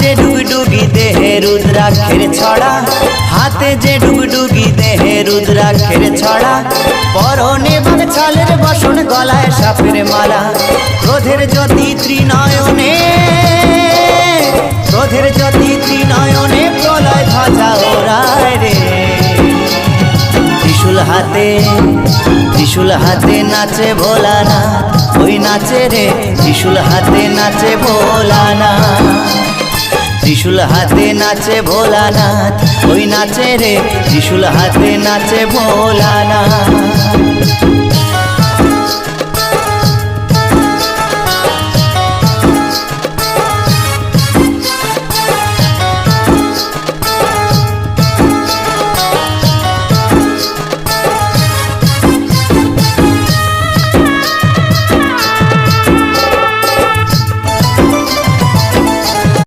যে ডুগডুগি দেহে রুদ্রাক্ষের ছড়া, হাতে যে ডুগডুগি দেহে রুদ্রাক্ষের ছড়া, পরনে বাঘ ছালের বসন গলায় সাপের মালা, ক্রোধের জ্যোতি ত্রিনয়নে, ক্রোধের জ্যোতি ত্রিনয়নে প্রলয় ধ্বজা ওরায় রে। ত্রিশুল হাতে ত্রিশুল হাতে নাচে ভোলানা ওই নাচে রে, ত্রিশুল হাতে নাচে ভোলানা ত্রিশুল হাতে নাচে ভোলানাথ। ওই নাচে রে ত্রিশুল হাতে নাচে ভোলানাথ।